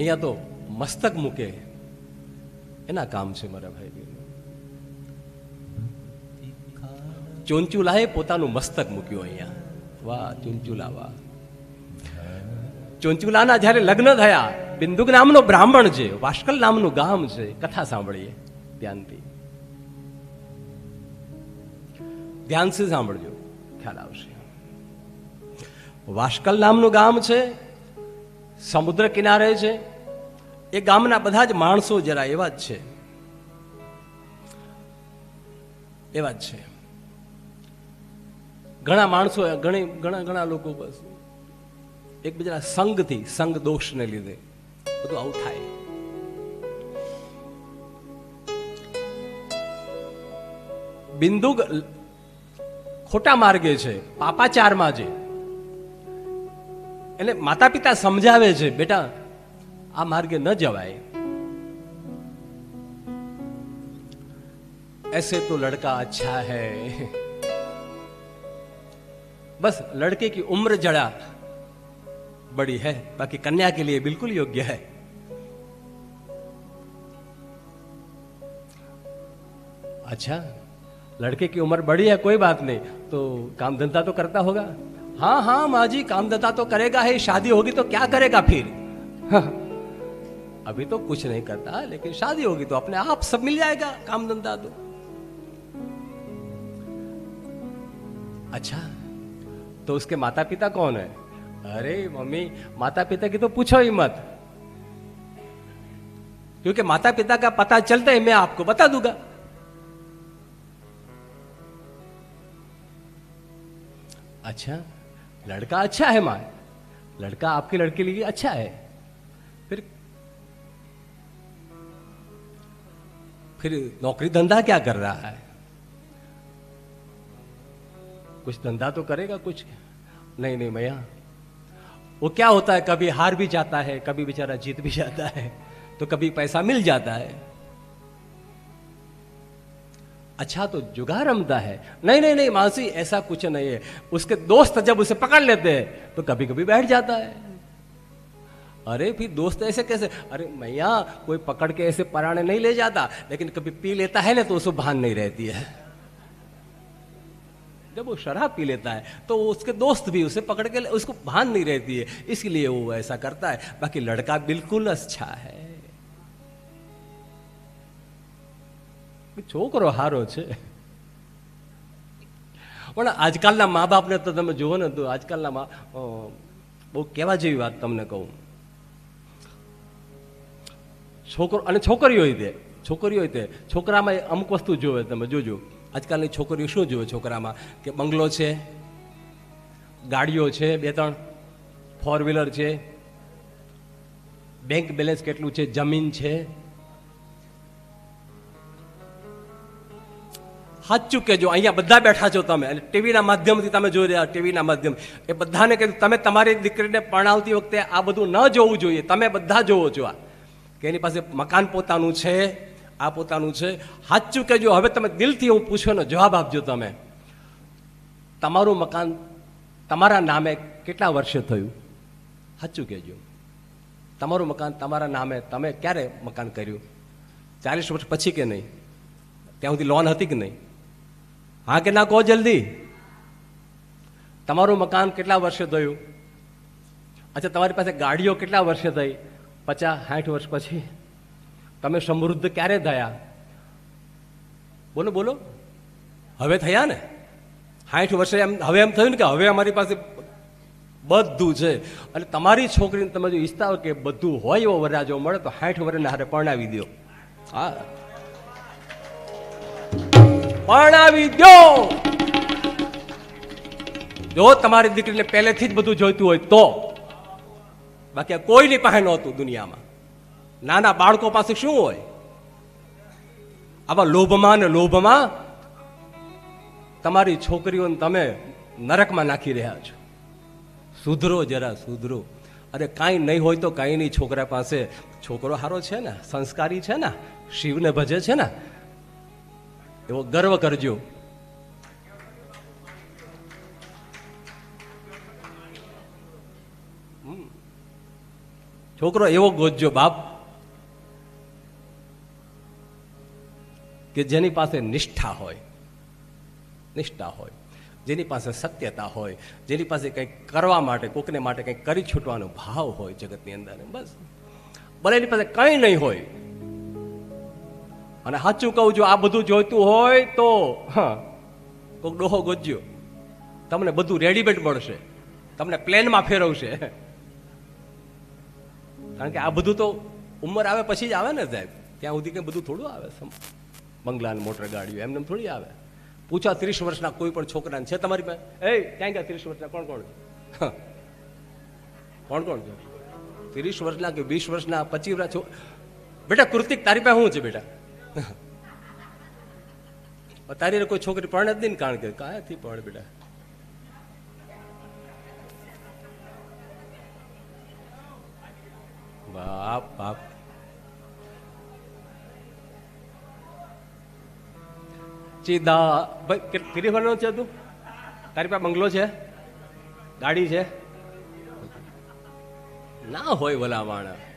અહીંયા તો મસ્તક મૂકે. એના કામ છે મારા ભાઈ બહેન ચોંચુલાએ પોતાનું મસ્તક મૂક્યું અહીંયા. વાહ ચુંચુલા વાહ ચોંચુલાના જ્યારે લગ્ન થયા, બિંદુક નામનો બ્રાહ્મણ છે વાસ્કલ નામનું ગામ છે, કથા સાંભળીએ ધ્યાનથી. ધ્યાનથી સાંભળજો, ખ્યાલ આવશે. વાસ્કલ નામનું ગામ છે સમુદ્ર કિનારે છે. એ ગામના બધા જ માણસો જરા એવા જ છે. એવા જ છે. ઘણા માણસો, ઘણી, ઘણા ઘણા લોકો બસ એકબીજાના સંગથી, સંગ દોષને લીધે બધું આવું થાય. બિંદુ ખોટા માર્ગે છે, પાપાચારમાં છે. એટલે માતા પિતા સમજાવે છે બેટા આ માર્ગે ન જવાય ऐसे तो लड़का अच्छा है बस लड़के की उम्र जड़ा बड़ी है बाकी कन्या के लिए बिल्कुल योग्य है अच्छा लड़के की उम्र बड़ी है कोई बात नहीं तो काम धंधा तो करता होगा हाँ हाँ माँ जी काम धंधा तो करेगा ही शादी होगी तो क्या करेगा फिर? हाँ, अभी तो कुछ नहीं करता लेकिन शादी होगी तो अपने आप सब मिल जाएगा काम धंधा तो। अच्छा तो उसके माता पिता कौन है? अरे मम्मी माता पिता की तो पूछो ही मत। क्योंकि माता पिता का पता चलता है मैं आपको बता दूँगा। अच्छा लड़का अच्छा है माँ। लड़का आपके लड़के लिए अच्छा है। फिर फिर नौकरी धंधा क्या कर रहा है? कुछ धंधा तो करेगा कुछ। नहीं नहीं भैया वो क्या होता है, कभी हार भी जाता है, कभी बेचारा जीत भी जाता है तो कभी पैसा मिल जाता है। अच्छा तो जुगार रमता है। नहीं नहीं नहीं मासी ऐसा कुछ नहीं है। उसके दोस्त जब उसे पकड़ लेते हैं तो कभी कभी बैठ जाता है। अरे, फिर दोस्त ऐसे कैसे? अरे, मैया, कोई पकड़ के ऐसे पराने नहीं ले जाता, लेकिन कभी पी लेता है ना तो उसे भान नहीं रहती है। जब वो शराब पी लेता है तो उसके दोस्त भी उसे पकड़ के उसको भान नहीं रहती है। इसलिए वो ऐसा करता है। बाकी लड़का बिल्कुल अच्छा है। છોકરો હારો છે. પણ આજકાલના મા બાપને તો તમે જુઓ ને તો આજકાલના મા બહુ કહેવા જેવી વાત તમને કહું. છોકરો, અને છોકરીઓ તે છોકરીઓ તે, છોકરામાં અમુક વસ્તુ જોવે તમે, જોજો. આજકાલની છોકરીઓ શું જોવે છોકરામાં? કે બંગલો છે, ગાડીઓ છે, બે ત્રણ ફોર વ્હીલર છે બેંક બેલેન્સ કેટલું છે, જમીન છે સાચું કહેજો. અહીંયા બધા બેઠા છો તમે. અને ટીવીના માધ્યમથી તમે જોઈ રહ્યા ટીવીના માધ્યમ. એ બધાને કહેજો તમે તમારી દીકરીને પરણાવતી વખતે આ બધું ન જોવું જોઈએ. તમે બધા જોવો છો આ. કે એની પાસે મકાન પોતાનું છે, આ પોતાનું છે. સાચું કહેજો. હવે તમે દિલથી હું પૂછો ને, જવાબ આપજો તમે. તમારું મકાન તમારા નામે કેટલા વર્ષે થયું? સાચું કહેજો. તમારું મકાન તમારા નામે તમે ક્યારે મકાન કર્યું? ચાલીસ વર્ષ પછી કે નહીં? ત્યાં સુધી લોન હતી કે નહીં? હા કે ના કહો જલ્દી. તમારું મકાન કેટલા વર્ષે થયું અચ્છા, તમારી પાસે ગાડીઓ કેટલા વર્ષે થઈ પચાસ, સાઠ વર્ષ પછી. તમે સમૃદ્ધ ક્યારે થયા? બોલો બોલો. હવે થયા ને? સાઠ વર્ષે એમ, હવે એમ થયું ને કે હવે અમારી પાસે બધું છે. અને તમારી છોકરીને તમે જો ઈચ્છતા કે બધું હોય એવો વરરાજો મળે, તો સાઠ વર્ષને હારે પરણાવી દો હા. પરણાવી દો જો તમારી દીકરીને પહેલેથી જ બધું જોઈતું હોય તો. બાકી કોઈની પાસે નહોતું દુનિયામાં. નાના બાળકો પાસે શું હોય? આવા લોભમાં ને લોભમાં તમારી છોકરીઓને તમે નરકમાં નાખી રહ્યા છો. સુધરો જરા સુધરો. અરે કાંઈ નહીં હોય તો કાંઈ નહીં. છોકરા પાસે છોકરો સારો છે ને? સંસ્કારી છે ને? શિવને ભજે છે ને? એવો ગર્વ કરજો. છોકરો એવો ગોતજો બાપ, કે જેની પાસે નિષ્ઠા હોય નિષ્ઠા હોય, જેની પાસે સત્યતા હોય, જેની પાસે કંઈક કરવા માટે, કોકને માટે કંઈક કરી છૂટવાનો ભાવ હોય જગતની અંદર, બસ. ભલે એની પાસે કંઈ નહીં હોય અને સાચું કહું જો આ બધું જોઈતું હોય તો કોઈક ડોહો ગોજ્યો તમને બધું રેડીમેડ મળશે. તમને પ્લેનમાં ફેરવશે. કારણ કે આ બધું તો ઉંમર આવે પછી જ આવે ને સાહેબ. ત્યાં સુધી કંઈ બધું થોડું આવે બંગલા ને મોટર ગાડીઓ, એમને એમ થોડી આવે. પૂછા ત્રીસ વર્ષના કોઈ પણ છોકરાને છે તમારી પાસે? એ ક્યાં ગયા ત્રીસ વર્ષના, કોણ કોણ? છે કોણ કોણ છે? ત્રીસ વર્ષના કે વીસ વર્ષના પચીસ વર્ષ બેટા કૃતિક તારી પાસે શું છે બેટા? તારી કોઈ છોકરી પરણે જ નહીં કારણ કે કાંથી પણ બેટા? બાપ બાપ. ચીદા, ભાઈ કેટલી વર્ષનો છે તું? તારી પાસે બંગલો છે? ગાડી છે? ના હોય ભલા માણસ.